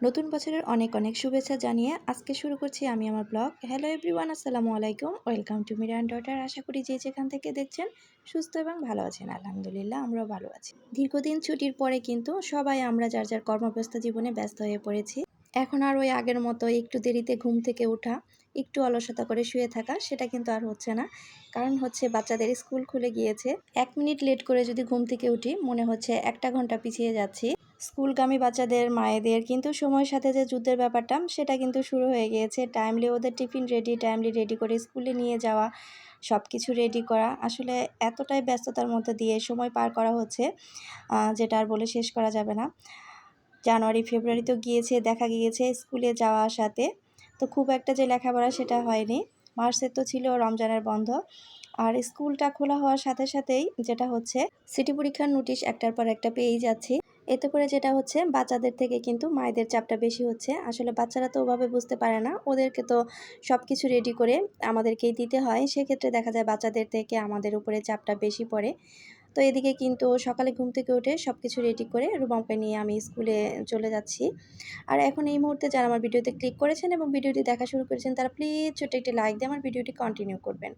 নতুন বছরের অনেক অনেক শুভেচ্ছা জানিয়ে আজকে শুরু করছি আমি আমার ব্লগ। হ্যালো এভরিওয়ান আসসালামু আলাইকুম। ওয়েলকাম টু মিরান ডটার আশা করি যে যেখান থেকে দেখছেন সুস্থ এবং ভালো আছেন। আলহামদুলিল্লাহ, আমরাও ভালো আছি। দীর্ঘদিন ছুটির পরে কিন্তু সবাই আমরা যার যার কর্মব্যস্ত জীবনে ব্যস্ত হয়ে পড়েছি। এখন আর ওই আগের মতো একটু দেরিতে ঘুম থেকে ওঠা, একটু অলসতা করে শুয়ে থাকা, সেটা কিন্তু আর হচ্ছে না। কারণ হচ্ছে বাচ্চাদের স্কুল খুলে গিয়েছে। এক মিনিট লেট করে যদি ঘুম থেকে উঠি, মনে হচ্ছে একটা ঘণ্টা পিছিয়ে যাচ্ছি। স্কুলগামী বাচ্চাদের, মায়েদের কিন্তু সময়ের সাথে যে যুদ্ধের ব্যাপারটা, সেটা কিন্তু শুরু হয়ে গিয়েছে। টাইমলি ওদের টিফিন রেডি টাইমলি রেডি করে স্কুলে নিয়ে যাওয়া সব কিছু রেডি করা। আসলে এতটাই ব্যস্ততার মধ্যে দিয়ে সময় পার করা হচ্ছে যেটা আর বলে শেষ করা যাবে না। জানুয়ারি, ফেব্রুয়ারি তো গিয়েছে, দেখা গিয়েছে স্কুলে যাওয়া আসাতে। তো খুব একটা যে লেখাপড়া সেটা হয়নি। মার্চের তো ছিল, রমজানের বন্ধ। আর স্কুলটা খোলা হওয়ার সাথে সাথেই যেটা হচ্ছে, সিটি পরীক্ষার নোটিশ একটার পর একটা পেয়েই যাচ্ছি। এতে করে যেটা হচ্ছে বাচ্চাদের থেকে কিন্তু মায়েদের চাপটা বেশি হচ্ছে। আসলে বাচ্চারা তো ওভাবে বুঝতে পারে না। ওদেরকে তো সব কিছু রেডি করে আমাদেরকেই দিতে হয়। সেক্ষেত্রে দেখা যায় বাচ্চাদের থেকে আমাদের উপরে চাপটা বেশি পড়ে। তো এদিকে কিন্তু সকালে ঘুম থেকে উঠে সব কিছু রেডি করে রুবামকে নিয়ে আমি স্কুলে চলে যাচ্ছি। আর এখন এই মুহূর্তে যারা আমার ভিডিওতে ক্লিক করেছেন এবং ভিডিওটি দেখা শুরু করেছেন, তারা প্লিজ ছোট্ট একটি লাইক দিয়ে আমার ভিডিওটি কন্টিনিউ করবেন।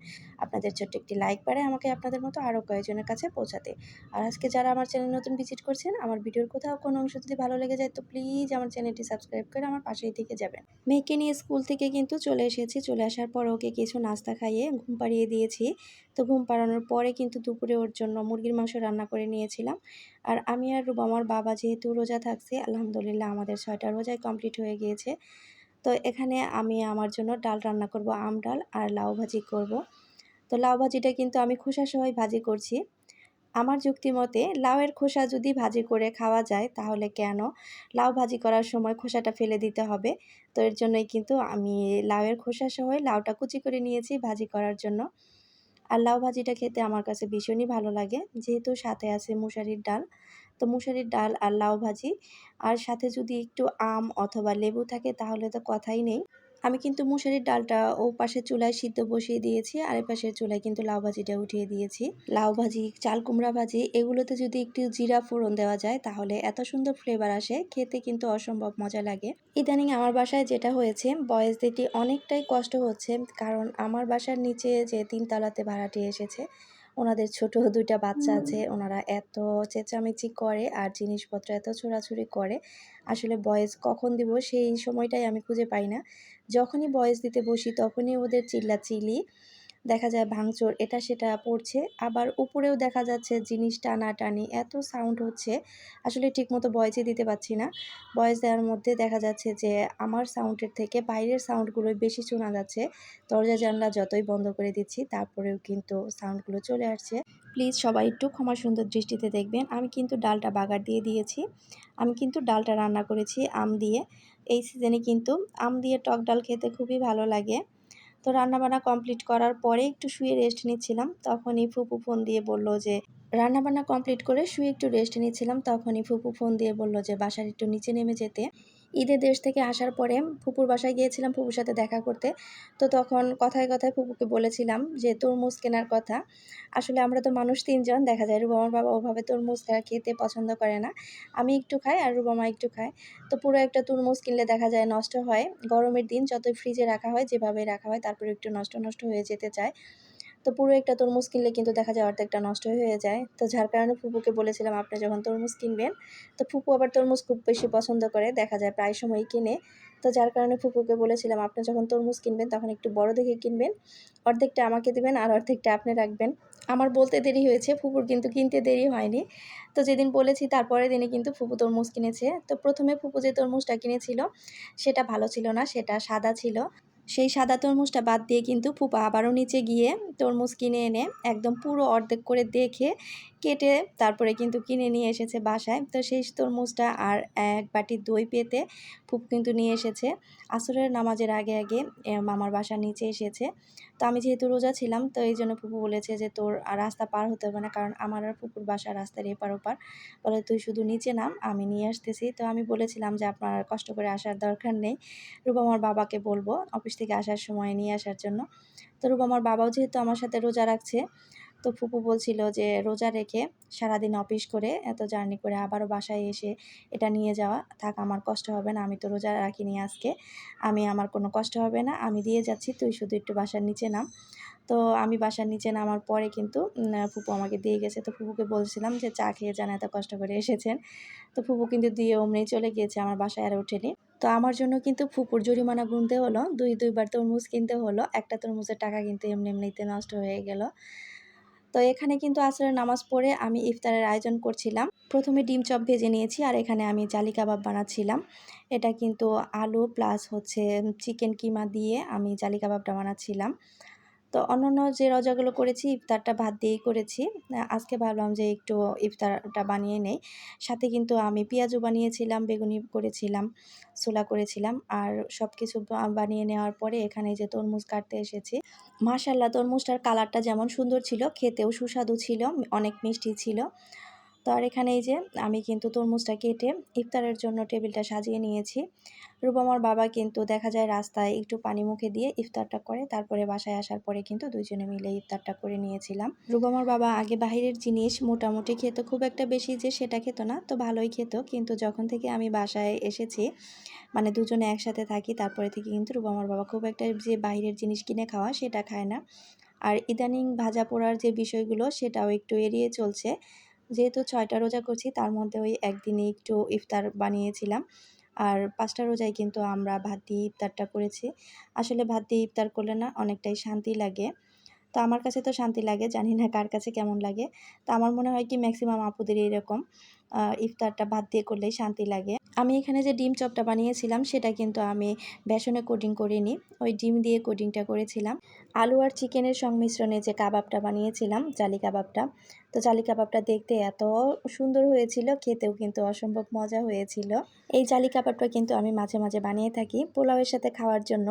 আপনাদের ছোট্ট একটি লাইক পারে আমাকে আপনাদের মতো আরও কয়েকজনের কাছে পৌঁছাতে। আর আজকে যারা আমার চ্যানেল নতুন ভিজিট করছেন, আমার ভিডিওর কোথাও কোনো অংশ যদি ভালো লেগে যায়, তো প্লিজ আমার চ্যানেলটি সাবস্ক্রাইব করে আমার পাশেই থেকে যাবেন। মেয়েকে নিয়ে স্কুল থেকে কিন্তু চলে এসেছি। চলে আসার পর ওকে কিছু নাস্তা খাইয়ে ঘুম পাড়িয়ে দিয়েছি। তো ঘুম পাড়ানোর পরে কিন্তু দুপুরে ওর জন্য মুরগির মাংস রান্না করে নিয়েছিলাম। আর আমি আর আমার বাবা যেহেতু রোজা থাকছে, আলহামদুলিল্লাহ আমাদের ছয়টা রোজায় কমপ্লিট হয়ে গিয়েছে। তো এখানে আমি আমার জন্য ডাল রান্না করব, আম ডাল আর লাউ ভাজি করব। তো লাউ ভাজিটা কিন্তু আমি খোসা সহই ভাজি করছি। আমার যুক্তি মতে লাউয়ের খোসা যদি ভাজি করে খাওয়া যায় তাহলে কেন? লাউ ভাজি করার সময় খোসাটা ফেলে দিতে হবে। তো এর জন্যই কিন্তু আমি লাউয়ের খোসা সহই লাউটা কুচি করে নিয়েছি ভাজি করার জন্য। আর লাউ ভাজিটা খেতে আমার কাছে ভীষণই ভালো লাগে। যেহেতু সাথে আছে মুসারির ডাল, তো মুসারির ডাল আর লাউ ভাজি। আর সাথে যদি একটু আম অথবা লেবু থাকে, তাহলে তো কথাই নেই। আমি কিন্তু মুসারির ডালটা ও পাশে চুলায় সিদ্ধ বসিয়ে দিয়েছি, আর এ পাশের চুলায় কিন্তু লাউ ভাজিটা উঠিয়ে দিয়েছি। লাউ ভাজি, চাল কুমড়া ভাজি, এগুলোতে যদি একটু জিরা ফোড়ন দেওয়া যায়, তাহলে এত সুন্দর ফ্লেভার আসে, খেতে কিন্তু অসম্ভব মজা লাগে। ইদানিং আমার বাসায় যেটা হয়েছে বয়স দিটি অনেকটাই কষ্ট হচ্ছে, কারণ আমার বাসার নিচে যে তিনতলাতে ভাড়াটি এসেছে ওনাদের ছোট দুইটা বাচ্চা আছে ওনারা এত চেঁচামেচি করে আর জিনিসপত্র এত ছোড়াছুড়ি করে আসলে বয়স কখন দিব সেই সময়টাই আমি খুঁজে পাই না। যখনই বয়স দিতে বসি তখনই ওদের চিল্লাচিল্লি দেখা যায় ভাঙচুর, এটা সেটা পড়ছে। আবার উপরেও দেখা যাচ্ছে জিনিস টানাটানি এত সাউন্ড হচ্ছে। আসলে ঠিকমতো বয়সে দিতে পারছি না। বয়স দেওয়ার মধ্যে দেখা যাচ্ছে যে আমার সাউন্ডের থেকে বাইরের সাউন্ডগুলোই বেশি শোনা যাচ্ছে। দরজা, জানলা যতই বন্ধ করে দিচ্ছি, তারপরেও কিন্তু সাউন্ডগুলো চলে আসছে। প্লিজ সবাই একটু ক্ষমা সুন্দর দৃষ্টিতে দেখবেন। আমি কিন্তু ডালটা বাগার দিয়ে দিয়েছি। আমি কিন্তু ডালটা রান্না করেছি আম দিয়ে। এই সিজনে কিন্তু আম দিয়ে টক ডাল খেতে খুবই ভালো লাগে। তো রান্নাবান্না কমপ্লিট করার পরে একটু শুয়ে রেস্ট নিচ্ছিলাম। তখনই ফুপু ফোন দিয়ে বলল যে, রান্নাবান্না কমপ্লিট করে শুয়ে একটু রেস্ট নিচ্ছিলাম। তখনই ফুপু ফোন দিয়ে বলল যে, বাসার একটু নিচে নেমে যেতে। ঈদের দেশ থেকে আসার পরে ফুপুর বাসায় গিয়েছিলাম ফুপুর সাথে দেখা করতে। তো তখন কথায় কথায় ফুপুকে বলেছিলাম যে, তরমুজ কেনার কথা। আসলে আমরা তো মানুষ তিনজন, দেখা যায় রুবামার বাবা ওভাবে তরমুজ খেতে পছন্দ করে না। আমি একটু খাই আর রুবামা একটু খায়। তো পুরো একটা তরমুজ কিনলে দেখা যায় নষ্ট হয়। গরমের দিন যতই ফ্রিজে রাখা হয় যেভাবে রাখা হয় তারপরে একটু নষ্ট নষ্ট হয়ে যেতে চায়। তো পুরো একটা তরমুজ কিনলে কিন্তু দেখা যায় অর্ধেকটা নষ্ট হয়ে যায়। তো যার কারণে ফুপুকে বলেছিলাম, আপনি যখন তরমুজ কিনবেন। তো ফুপু আবার তরমুজ খুব বেশি পছন্দ করে, দেখা যায় প্রায় সময় কিনে। তো যার কারণে ফুপুকে বলেছিলাম, আপনি যখন তরমুজ কিনবেন, তখন একটু বড় দেখে কিনবেন। অর্ধেকটা আমাকে দেবেন আর অর্ধেকটা আপনি রাখবেন। আমার বলতে দেরি হয়েছে, ফুপুর কিন্তু কিনতে দেরি হয়নি। তো যেদিন বলেছি, তারপরের দিনে কিন্তু ফুপু তরমুজ কিনেছে। তো প্রথমে ফুপু যে তরমুজটা কিনেছিল, সেটা ভালো ছিল না, সেটা সাদা ছিল। সেই সাদা তরমুজটা বাদ দিয়ে কিন্তু ফুপা আবারও নিচে গিয়ে তরমুজ কিনে এনে একদম পুরো অর্ধেক করে দেখে কেটে তারপরে কিন্তু কিনে নিয়ে এসেছে বাসায়। তো সেই তরমুজটা আর এক বাটি দই পেতে ফুপ কিন্তু নিয়ে এসেছে। আসরের নামাজের আগে আগে মামার বাসার নিচে এসেছে। তো আমি যেহেতু রোজা ছিলাম, তো এই জন্য ফুপু বলেছে যে, তোর রাস্তা পার হতে হবে না, কারণ আমার আর ফুপুর বাসা রাস্তার এপার ওপার। বলে, তুই শুধু নিচে নাম, আমি নিয়ে আসতেছি। তো আমি বলেছিলাম যে, আপনার কষ্ট করে আসার দরকার নেই। রূপমার বাবাকে বলব, অফিস থেকে আসার সময় নিয়ে আসার জন্য। তো রূপমার বাবাও যেহেতু আমার সাথে রোজা রাখছে তো ফুপু বলছিল যে, রোজা রেখে সারাদিন অফিস করে এত জার্নি করে আবারও বাসায় এসে এটা নিয়ে যাওয়া। থাক, আমার কষ্ট হবে না, আমি তো রোজা রাখিনি আজকে। আমি, আমার কোনো কষ্ট হবে না, আমি দিয়ে যাচ্ছি, তুই শুধু একটু বাসার নিচে নাম। তো আমি বাসার নিচে নামার পরে কিন্তু ফুপু আমাকে দিয়ে গেছে। তো ফুপুকে বলছিলাম যে, চা খেয়ে যান, এত কষ্ট করে এসেছেন। তো ফুপু কিন্তু দিয়ে অমনি চলে গিয়েছে আমার বাসায় আর ওঠেনি। তো আমার জন্য কিন্তু ফুপুর জরিমানা গুনতে হলো। দুই, দুইবার তরমুজ কিনতে হলো। একটা তরমুজের টাকা কিন্তু এমনি এমনিতে নষ্ট হয়ে গেল। তো এখানে কিন্তু আসরের নামাজ পড়ে আমি ইফতারের আয়োজন করছিলাম। প্রথমে ডিম চপ ভেজে নিয়েছি আর এখানে আমি জালি কাবাব বানাচ্ছিলাম। এটা কিন্তু আলু প্লাস হচ্ছে চিকেন কিমা দিয়ে আমি জালি কাবাবটা বানাচ্ছিলাম। তো অন্যান্য যে রজাগুলো করেছি, ইফতারটা ভাত দিয়েই করেছি। আজকে ভাবলাম যে একটু ইফতারটা বানিয়ে নেই। সাথে কিন্তু আমি পেঁয়াজও বানিয়েছিলাম, বেগুনি করেছিলাম, ছোলা করেছিলাম। আর সব কিছু বানিয়ে নেওয়ার পরে এখানে যে তরমুজ কাটতে এসেছি মাশাল্লাহ তরমুজটার কালারটা যেমন সুন্দর ছিল, খেতেও সুস্বাদু ছিল, অনেক মিষ্টি ছিল। তো আর এখানে এই যে আমি কিন্তু তরমুজটা কেটে ইফতারের জন্য টেবিলটা সাজিয়ে নিয়েছি। রূপমার বাবা কিন্তু দেখা যায় রাস্তায় একটু পানি মুখে দিয়ে ইফতারটা করে, তারপরে বাসায় আসার পরে কিন্তু দুইজনে মিলে ইফতারটা করে নিয়েছিলাম। রূপমার বাবা আগে বাহিরের জিনিস মোটামুটি খেত, খুব একটা বেশি যে সেটা খেত না, তো ভালোই খেত। কিন্তু যখন থেকে আমি বাসায় এসেছি মানে দুজনে একসাথে থাকি, তারপরে থেকে কিন্তু রূপমার বাবা খুব একটা যে বাইরের জিনিস কিনে খাওয়া সেটা খায় না। আর ইদানিং ভাজা পোড়ার যে বিষয়গুলো সেটাও একটু এড়িয়ে চলছে। যেহেতু ছয়টা রোজা করছি, তার মধ্যে ওই একদিনে একটু ইফতার বানিয়েছিলাম। আর পাঁচটা রোজায় কিন্তু আমরা ভাত দিয়ে ইফতারটা করেছি। আসলে ভাত দিয়ে ইফতার করলে না অনেকটাই শান্তি লাগে। তো আমার কাছে তো শান্তি লাগে, জানি না কার কাছে কেমন লাগে। তো আমার মনে হয় কি ম্যাক্সিমাম আপুদের এরকম ইফতারটা ভাত দিয়ে করলেই শান্তি লাগে। আমি এখানে যে ডিম চপটা বানিয়েছিলাম, সেটা কিন্তু আমি বেসনে কোটিং করিনি। ওই ডিম দিয়ে কোটিংটা করেছিলাম। আলু আর চিকেনের সংমিশ্রণে যে কাবাবটা বানিয়েছিলাম, জালি কাবাবটা তো জালি কাবাবটা দেখতে এত সুন্দর হয়েছিল, খেতেও কিন্তু অসম্ভব মজা হয়েছিল। এই জালি কাবাবটা কিন্তু আমি মাঝে মাঝে বানিয়ে থাকি। পোলাওয়ের সাথে খাওয়ার জন্য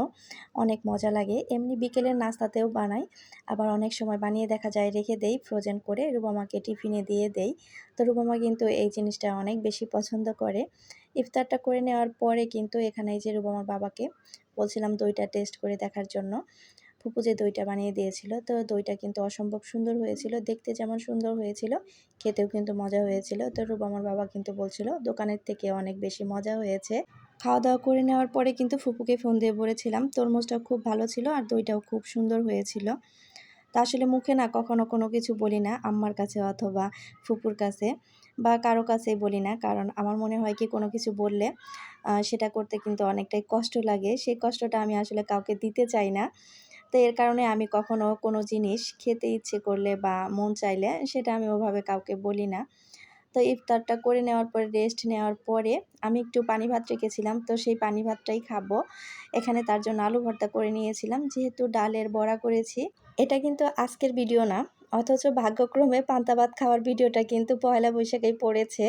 অনেক মজা লাগে। এমনি বিকেলের নাস্তাতেও বানাই। আবার অনেক সময় বানিয়ে দেখা যায়, রেখে দেই ফ্রোজেন করে রুবামাকে টিফিনে দিয়ে দেই। তো রুবামা কিন্তু এই জিনিসটা অনেক বেশি পছন্দ করে। ইফতারটা করে নেওয়ার পরে কিন্তু এখানে যে রুবামার বাবাকে বলছিলাম দইটা টেস্ট করে দেখার জন্য। ফুপু যে দইটা বানিয়ে দিয়েছিল, তো দইটা কিন্তু অসম্ভব সুন্দর হয়েছিল। দেখতে যেমন সুন্দর হয়েছিল, খেতেও কিন্তু মজা হয়েছিল। তো রুবামার বাবা কিন্তু বলছিল, দোকানের থেকে অনেক বেশি মজা হয়েছে। খাওয়া দাওয়া করে নেওয়ার পরে কিন্তু ফুপুকে ফোন দিয়ে বলেছিলাম তরমুজটা খুব ভালো ছিল আর দইটাও খুব সুন্দর হয়েছিল। তা আসলে মুখে না কখনো কোনো কিছু বলি না, আম্মার কাছে অথবা ফুপুর কাছে বা কারও কাছেই বলি না। কারণ আমার মনে হয় কি কোনো কিছু বললে সেটা করতে কিন্তু অনেকটাই কষ্ট লাগে। সেই কষ্টটা আমি আসলে কাউকে দিতে চাই না। তো এর কারণে আমি কখনো কোনো জিনিস খেতে ইচ্ছে করলে বা মন চাইলে সেটা আমি ওভাবে কাউকে বলি না। তো ইফতারটা করে নেওয়ার পরে রেস্ট নেওয়ার পরে আমি একটু পানি ভাত রেখেছিলাম। তো সেই পানি ভাতটাই খাব। এখানে তার জন্য আলু ভর্তা করে নিয়েছিলাম। যেহেতু ডালের বড়া করেছি, এটা কিন্তু আজকের ভিডিও না। অথচ ভাগ্যক্রমে পান্তা ভাত খাওয়ার ভিডিওটা কিন্তু পয়লা বৈশাখেই পড়েছে।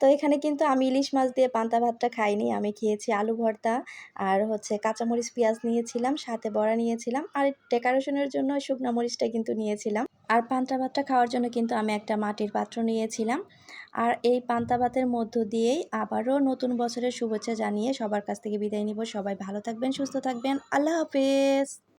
তো এখানে কিন্তু আমি ইলিশ মাছ দিয়ে পান্তা ভাতটা খাইনি। আমি খেয়েছি আলু ভর্তা আর হচ্ছে কাঁচামরিচ পেঁয়াজ নিয়েছিলাম, সাথে বড়া নিয়েছিলাম আর ডেকোরেশনের জন্য শুকনো মরিচটা কিন্তু নিয়েছিলাম। আর পান্তা ভাতটা খাওয়ার জন্য কিন্তু আমি একটা মাটির পাত্র নিয়েছিলাম। আর এই পান্তা ভাতের মধ্য দিয়েই আবারও নতুন বছরের শুভেচ্ছা জানিয়ে সবার কাছ থেকে বিদায় নিব। সবাই ভালো থাকবেন, সুস্থ থাকবেন। আল্লাহ হাফেজ।